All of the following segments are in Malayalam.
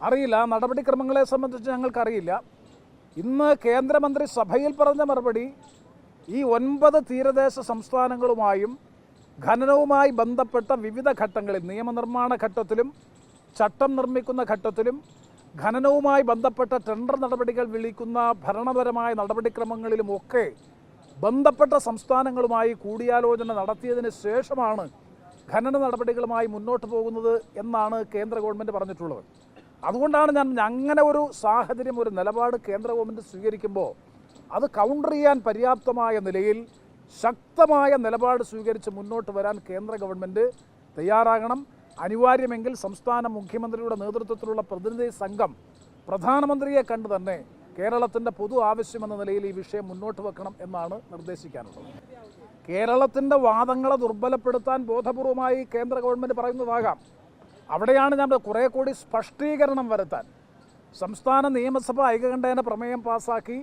അറിയില്ല. നടപടിക്രമങ്ങളെ സംബന്ധിച്ച് ഞങ്ങൾക്കറിയില്ല. ഇന്ന് കേന്ദ്രമന്ത്രി സഭയിൽ പറഞ്ഞ മറുപടി ഈ ഒൻപത് തീരദേശ സംസ്ഥാനങ്ങളുമായും ഖനനവുമായി ബന്ധപ്പെട്ട വിവിധ ഘട്ടങ്ങളിൽ നിയമനിർമ്മാണ ഘട്ടത്തിലും ചട്ടം നിർമ്മിക്കുന്ന ഘട്ടത്തിലും ഖനനവുമായി ബന്ധപ്പെട്ട ടെൻഡർ നടപടികൾ വിളിക്കുന്ന ഭരണപരമായ നടപടിക്രമങ്ങളിലും ഒക്കെ ബന്ധപ്പെട്ട സംസ്ഥാനങ്ങളുമായി കൂടിയാലോചന നടത്തിയതിന് ശേഷമാണ് ഖനന നടപടികളുമായി മുന്നോട്ട് പോകുന്നത് എന്നാണ് കേന്ദ്ര ഗവൺമെന്റ് പറഞ്ഞിട്ടുള്ളത്. അതുകൊണ്ടാണ് ഞാൻ അങ്ങനെ ഒരു സാഹചര്യം ഒരു നിലപാട് കേന്ദ്ര ഗവൺമെന്റ് സ്വീകരിക്കുമ്പോൾ അത് കൗണ്ടർ ചെയ്യാൻ പര്യാപ്തമായ നിലയിൽ ശക്തമായ നിലപാട് സ്വീകരിച്ച് മുന്നോട്ട് വരാൻ കേന്ദ്ര ഗവൺമെന്റ് തയ്യാറാകണം. അനിവാര്യമെങ്കിൽ സംസ്ഥാന മുഖ്യമന്ത്രിയുടെ നേതൃത്വത്തിലുള്ള പ്രതിനിധി സംഘം പ്രധാനമന്ത്രിയെ കണ്ട് തന്നെ കേരളത്തിന്റെ പൊതു ആവശ്യമെന്ന നിലയിൽ ഈ വിഷയം മുന്നോട്ട് വെക്കണം എന്നാണ് നിർദ്ദേശിക്കാനുള്ളത്. കേരളത്തിന്റെ വാദങ്ങളെ ദുർബലപ്പെടുത്താൻ ബോധപൂർവമായി കേന്ദ്ര ഗവൺമെന്റ് പറയുന്നതാകാം. അവിടെയാണ് ഞാൻ കുറേ കൂടി സ്പഷ്ടീകരണം വരുത്താൻ. സംസ്ഥാന നിയമസഭ ഐകകണ്ഠേന പ്രമേയം പാസാക്കി.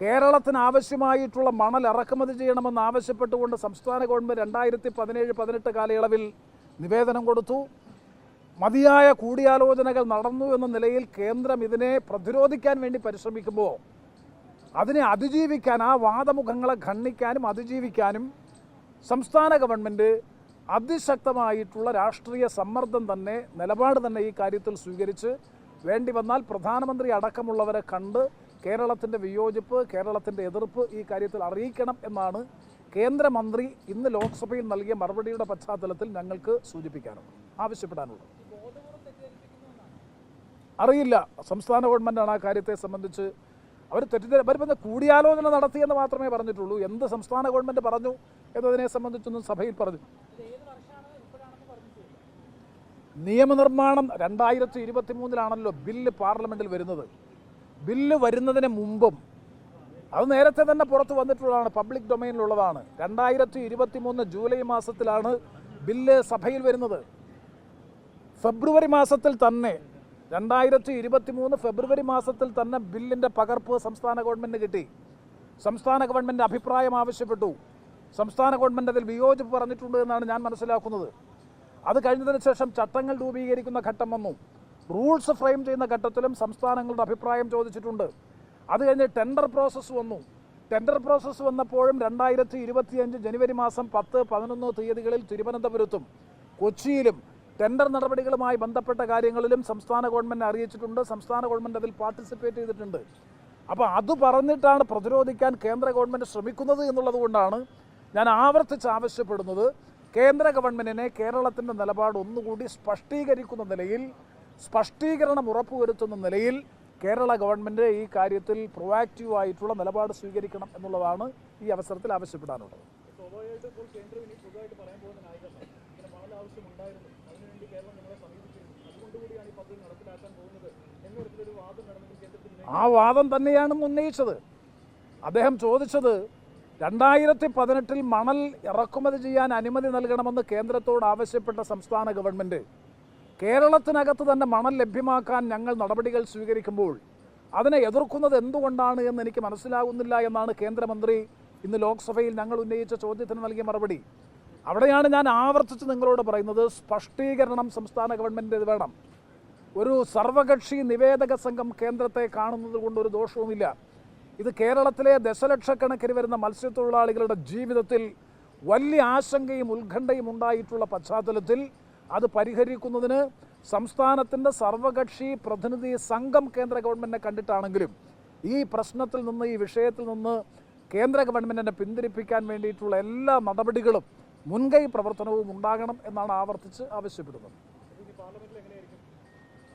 കേരളത്തിന് ആവശ്യമായിട്ടുള്ള മണൽ ഇറക്കുമതി ചെയ്യണമെന്ന് ആവശ്യപ്പെട്ടുകൊണ്ട് സംസ്ഥാന ഗവൺമെന്റ് രണ്ടായിരത്തി പതിനേഴ് പതിനെട്ട് കാലയളവിൽ നിവേദനം കൊടുത്തു. മതിയായ കൂടിയാലോചനകൾ നടന്നു എന്ന നിലയിൽ കേന്ദ്രം ഇതിനെ പ്രതിരോധിക്കാൻ വേണ്ടി പരിശ്രമിക്കുമ്പോൾ അതിനെ അതിജീവിക്കാൻ ആ വാദമുഖങ്ങളെ ഖണ്ഡിക്കാനും അതിജീവിക്കാനും സംസ്ഥാന ഗവൺമെന്റ് അതിശക്തമായിട്ടുള്ള രാഷ്ട്രീയ സമ്മർദ്ദം തന്നെ നിലപാട് തന്നെ ഈ കാര്യത്തിൽ സ്വീകരിച്ച് വേണ്ടി വന്നാൽ പ്രധാനമന്ത്രി അടക്കമുള്ളവരെ കണ്ട് കേരളത്തിന്റെ വിയോജിപ്പ് കേരളത്തിന്റെ എതിർപ്പ് ഈ കാര്യത്തിൽ അറിയിക്കണം എന്നാണ് കേന്ദ്രമന്ത്രി ഇന്ന് ലോക്സഭയിൽ നൽകിയ മറുപടിയുടെ പശ്ചാത്തലത്തിൽ ഞങ്ങൾക്ക് സൂചിപ്പിക്കാനുള്ളത് ആവശ്യപ്പെടാനുള്ളത്. അറിയില്ല. സംസ്ഥാന ഗവൺമെന്റാണ് ആ കാര്യത്തെ സംബന്ധിച്ച് അവർ തെറ്റിദ്ധ അവർ പിന്നെ കൂടിയാലോചന നടത്തിയെന്ന് മാത്രമേ പറഞ്ഞിട്ടുള്ളൂ. എന്ത് സംസ്ഥാന ഗവൺമെന്റ് പറഞ്ഞു എന്നതിനെ സംബന്ധിച്ചൊന്നും സഭയിൽ പറഞ്ഞു. നിയമനിർമ്മാണം രണ്ടായിരത്തി ഇരുപത്തി മൂന്നിലാണല്ലോ ബില്ല് പാർലമെന്റിൽ വരുന്നത്. ബില്ല് വരുന്നതിന് മുമ്പും അത് നേരത്തെ തന്നെ പുറത്ത് വന്നിട്ടുള്ളതാണ് പബ്ലിക് ഡൊമൈനിലുള്ളതാണ്. രണ്ടായിരത്തി ഇരുപത്തി മൂന്ന് ജൂലൈ മാസത്തിലാണ് ബില്ല് സഭയിൽ വരുന്നത്. ഫെബ്രുവരി മാസത്തിൽ തന്നെ രണ്ടായിരത്തി ഇരുപത്തി മൂന്ന് ഫെബ്രുവരി മാസത്തിൽ തന്നെ ബില്ലിന്റെ പകർപ്പ് സംസ്ഥാന ഗവൺമെന്റ് കിട്ടി. സംസ്ഥാന ഗവൺമെന്റ് അഭിപ്രായം ആവശ്യപ്പെട്ടു. സംസ്ഥാന ഗവൺമെന്റ് അതിൽ വിയോജിപ്പ് പറഞ്ഞിട്ടുണ്ട് എന്നാണ് ഞാൻ മനസ്സിലാക്കുന്നത്. അത് കഴിഞ്ഞതിന് ശേഷം ചട്ടങ്ങൾ രൂപീകരിക്കുന്ന ഘട്ടം വന്നു. റൂൾസ് ഫ്രെയിം ചെയ്യുന്ന ഘട്ടത്തിലും സംസ്ഥാനങ്ങളുടെ അഭിപ്രായം ചോദിച്ചിട്ടുണ്ട്. അത് കഴിഞ്ഞ് ടെൻഡർ പ്രോസസ്സ് വന്നു. ടെൻഡർ പ്രോസസ്സ് വന്നപ്പോഴും രണ്ടായിരത്തി ഇരുപത്തിയഞ്ച് ജനുവരി മാസം പത്ത് പതിനൊന്ന് തീയതികളിൽ തിരുവനന്തപുരത്തും കൊച്ചിയിലും ടെൻഡർ നടപടികളുമായി ബന്ധപ്പെട്ട കാര്യങ്ങളിലും സംസ്ഥാന ഗവൺമെന്റ് അറിയിച്ചിട്ടുണ്ട്. സംസ്ഥാന ഗവൺമെന്റ് അതിൽ പാർട്ടിസിപ്പേറ്റ് ചെയ്തിട്ടുണ്ട്. അപ്പോൾ അത് പറഞ്ഞിട്ടാണ് പ്രതിരോധിക്കാൻ കേന്ദ്ര ഗവൺമെന്റ് ശ്രമിക്കുന്നത് എന്നുള്ളത് കൊണ്ടാണ് ഞാൻ ആവർത്തിച്ച് ആവശ്യപ്പെടുന്നത്. കേന്ദ്ര ഗവൺമെന്റിനെ കേരളത്തിന്റെ നിലപാട് ഒന്നുകൂടി സ്പഷ്ടീകരിക്കുന്ന നിലയിൽ സ്പഷ്ടീകരണം ഉറപ്പുവരുത്തുന്ന നിലയിൽ കേരള ഗവൺമെന്റ് ഈ കാര്യത്തിൽ പ്രൊവാക്റ്റീവ് ആയിട്ടുള്ള നിലപാട് സ്വീകരിക്കണം എന്നുള്ളതാണ് ഈ അവസരത്തിൽ ആവശ്യപ്പെടാനുള്ളത്. ആ വാദം തന്നെയാണ് ഉന്നയിച്ചത്. അദ്ദേഹം ചോദിച്ചത് രണ്ടായിരത്തി പതിനെട്ടിൽ മണൽ ഇറക്കുമതി ചെയ്യാൻ അനുമതി നൽകണമെന്ന് കേന്ദ്രത്തോട് ആവശ്യപ്പെട്ട സംസ്ഥാന ഗവൺമെന്റ് കേരളത്തിനകത്ത് തന്നെ മണൽ ലഭ്യമാക്കാൻ ഞങ്ങൾ നടപടികൾ സ്വീകരിക്കുമ്പോൾ അതിനെ എതിർക്കുന്നത് എന്തുകൊണ്ടാണ് എന്ന് എനിക്ക് മനസ്സിലാകുന്നില്ല എന്നാണ് കേന്ദ്രമന്ത്രി ഇന്ന് ലോക്സഭയിൽ ഞങ്ങൾ ഉന്നയിച്ച ചോദ്യത്തിന് നൽകിയ മറുപടി. അവിടെയാണ് ഞാൻ ആവർത്തിച്ച് നിങ്ങളോട് പറയുന്നത് സ്പഷ്ടീകരണം സംസ്ഥാന ഗവൺമെന്റ് വേണം. ഒരു സർവകക്ഷി നിവേദക സംഘം കേന്ദ്രത്തെ കാണുന്നത് കൊണ്ട് ഒരു ദോഷവുമില്ല. ഇത് കേരളത്തിലെ ദശലക്ഷക്കണക്കിന് വരുന്ന മത്സ്യത്തൊഴിലാളികളുടെ ജീവിതത്തിൽ വലിയ ആശങ്കയും ഉത്കണ്ഠയും ഉണ്ടായിട്ടുള്ള പശ്ചാത്തലത്തിൽ അത് പരിഹരിക്കുന്നതിന് സംസ്ഥാനത്തിന്റെ സർവകക്ഷി പ്രതിനിധി സംഘം കേന്ദ്ര ഗവൺമെന്റിനെ കണ്ടിട്ടാണെങ്കിലും ഈ പ്രശ്നത്തിൽ നിന്ന് ഈ വിഷയത്തിൽ നിന്ന് കേന്ദ്ര ഗവൺമെന്റിനെ പിന്തിരിപ്പിക്കാൻ വേണ്ടിയിട്ടുള്ള എല്ലാ നടപടികളും മുൻകൈ പ്രവർത്തനവും ഉണ്ടാകണം എന്നാണ് ആവർത്തിച്ച് ആവശ്യപ്പെടുന്നത്.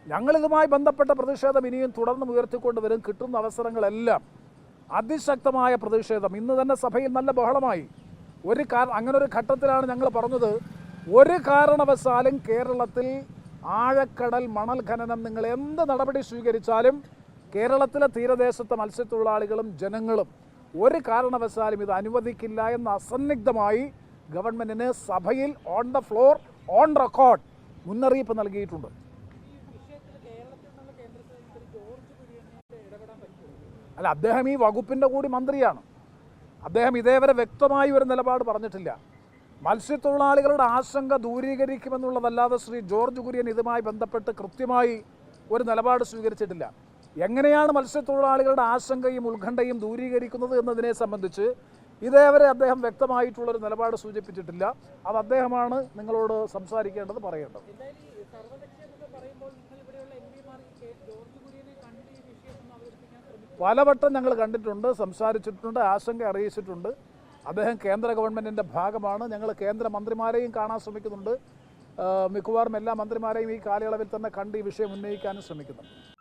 ഞങ്ങളിതുമായി ബന്ധപ്പെട്ട പ്രതിഷേധം ഇനിയും തുടർന്നും ഉയർത്തിക്കൊണ്ടുവരും. കിട്ടുന്ന അവസരങ്ങളെല്ലാം അതിശക്തമായ പ്രതിഷേധം. ഇന്ന് തന്നെ സഭയിൽ നല്ല ബഹളമായി. ഒരു കാര അങ്ങനെ ഒരു ഘട്ടത്തിലാണ് ഞങ്ങൾ പറഞ്ഞത്. ഒരു കാരണവശാലും കേരളത്തിൽ ആഴക്കടൽ മണൽ ഖനനം നിങ്ങൾ എന്ത് നടപടി സ്വീകരിച്ചാലും കേരളത്തിലെ തീരദേശത്തെ മത്സ്യത്തൊഴിലാളികളും ജനങ്ങളും ഒരു കാരണവശാലും ഇത് അനുവദിക്കില്ല എന്ന് അസന്നിഗ്ധമായി ഗവൺമെന്റിന് സഭയിൽ on the floor on record മുന്നറിയിപ്പ് നൽകിയിട്ടുണ്ട്. അല്ല അദ്ദേഹം ഈ വകുപ്പിന്റെ കൂടി മന്ത്രിയാണ്. അദ്ദേഹം ഇതേവരെ വ്യക്തമായി ഒരു നിലപാട് പറഞ്ഞിട്ടില്ല. മത്സ്യത്തൊഴിലാളികളുടെ ആശങ്ക ദൂരീകരിക്കുമെന്നുള്ളതല്ലാതെ ശ്രീ ജോർജ് കുര്യൻ ഇതുമായി ബന്ധപ്പെട്ട് കൃത്യമായി ഒരു നിലപാട് സ്വീകരിച്ചിട്ടില്ല. എങ്ങനെയാണ് മത്സ്യത്തൊഴിലാളികളുടെ ആശങ്കയും ഉത്കണ്ഠയും ദൂരീകരിക്കുന്നത് എന്നതിനെ സംബന്ധിച്ച് ഇതേവരെ അദ്ദേഹം വ്യക്തമായിട്ടുള്ളൊരു നിലപാട് സൂചിപ്പിച്ചിട്ടില്ല. അത് അദ്ദേഹമാണ് നിങ്ങളോട് സംസാരിക്കേണ്ടത് പറയേണ്ടത് എന്തായാലും ഈ സർവകക്ഷി എന്നൊക്കെ പറയുമ്പോൾ നിങ്ങൾ ഇവിടെയുള്ള എം പിമാർ ജോർജ് കുര്യനെ കണ്ട് ഈ വിഷയം ഒന്ന് അവതരിപ്പിക്കാൻ ശ്രമിച്ചു പലവട്ടം ഞങ്ങൾ കണ്ടിട്ടുണ്ട് സംസാരിച്ചിട്ടുണ്ട് ആശങ്ക അറിയിച്ചിട്ടുണ്ട്. അദ്ദേഹം കേന്ദ്ര ഗവൺമെന്റിന്റെ ഭാഗമാണ്. ഞങ്ങൾ കേന്ദ്ര മന്ത്രിമാരെയും കാണാൻ ശ്രമിക്കുന്നുണ്ട്. മിക്കവാറും എല്ലാ മന്ത്രിമാരെയും ഈ കാലയളവിൽ തന്നെ കണ്ട് ഈ വിഷയം ഉന്നയിക്കാനും ശ്രമിക്കുന്നുണ്ട്.